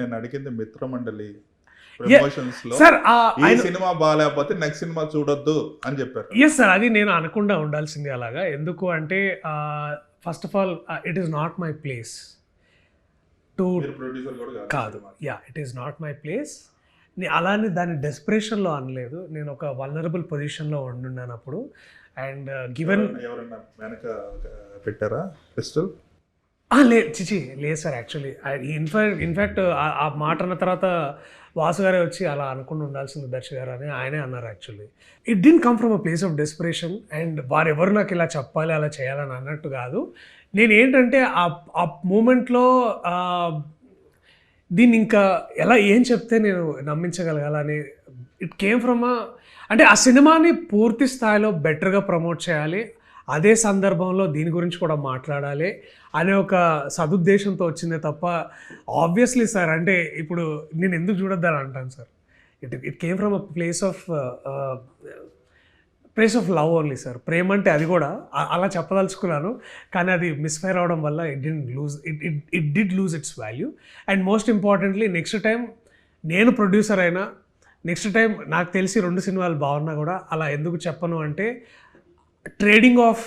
నేను అడిగింది మిత్రమండలి సార్ ఈ సినిమా బాగాలేకపోతే నెక్స్ట్ సినిమా చూడొద్దు అని చెప్పారు. ఎస్ సార్ అది నేను అనకుండా ఉండాల్సింది అలాగా. ఎందుకు అంటే first of all it is not my place to కాదు. Yeah it is not my place అలానే దాని డెస్పిరేషన్లో అనలేదు. నేను ఒక వల్నరబుల్ పొజిషన్లో ఉండున్నాను అప్పుడు అండ్ గివెన్ ఎవరన్నా వెనక పెట్టారా? పిస్టల్ లేదు చిచి లేదు సార్ యాక్చువల్లీ. ఇన్ఫాక్ట్ ఇన్ఫ్యాక్ట్ ఆ మాట అన్న తర్వాత వాసు గారే వచ్చి అలా అనుకుని ఉండాల్సింది దర్శ గారు అని ఆయనే అన్నారు actually. It didn't come from a place of desperation and వారెవరు నాకు ఇలా చెప్పాలి అలా చేయాలని అన్నట్టు కాదు. నేను ఏంటంటే ఆ ఆ మూమెంట్లో దీన్ని ఇంకా ఎలా ఏం చెప్తే నేను నమ్మించగలగాలని ఇట్ కేమ్ ఫ్రమ్ అంటే ఆ సినిమాని పూర్తి స్థాయిలో బెటర్గా ప్రమోట్ చేయాలి. అదే సందర్భంలో దీని గురించి కూడా మాట్లాడాలి అనే ఒక సదుద్దేశంతో వచ్చిందే తప్ప ఆబ్వియస్లీ సార్ అంటే ఇప్పుడు నేను ఎందుకు చూడొద్దని అంటాను sir it it came from a place of place of love only sir ప్రేమ అంటే అది కూడా అలా చెప్పదలుచుకున్నాను. కానీ అది మిస్ఫైర్ అవడం వల్ల it did lose it it it did lose its value and most importantly next time నేను ప్రొడ్యూసర్ అయినా నెక్స్ట్ టైం నాకు తెలిసి రెండు సినిమాలు బాగున్నా కూడా అలా ఎందుకు చెప్పను అంటే trading off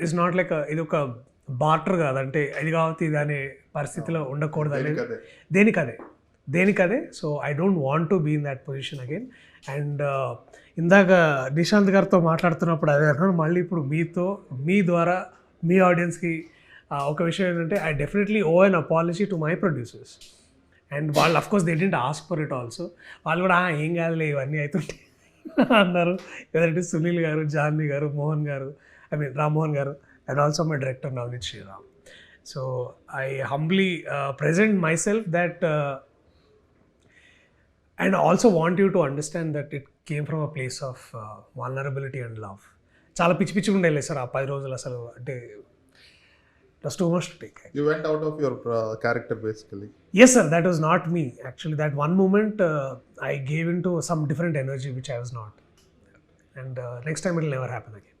is not like ఇది ఒక బార్టర్ కాదు. అంటే ఇది కాబట్టి ఇది అనే పరిస్థితిలో ఉండకూడదు అనేది అదే దేనికదే? దేనికదే? So I don't want to be in that position again and uh, ఇందాక నిశాంత్ గారితో మాట్లాడుతున్నప్పుడు అదే అన్నాను. మళ్ళీ ఇప్పుడు మీతో మీ ద్వారా మీ ఆడియన్స్కి ఒక విషయం ఏంటంటే I definitely owe an apology to my producers and వాళ్ళు of course they didn't ask for it also వాళ్ళు కూడా "ఆ, ఏం కాదులే ఇవన్నీ అవుతుంటాయి. అన్నారు. ఏదంటే సునీల్ గారు జాన్వి గారు మోహన్ గారు ఐ మీన్ రామ్మోహన్ గారు and also my director Navneet Sriram so I humbly present myself that and also want you to understand that it came from a place of vulnerability and love చాలా పిచ్చి పిచ్చిగా ఉండేలే సార్ ఆ పది రోజులు అసలు అంటే was too much to take. Actually. You went out of your uh, character basically. Yes, sir. That was not me. Actually, that one moment uh, I gave into some different energy which I was not. And uh, next time it will never happen again.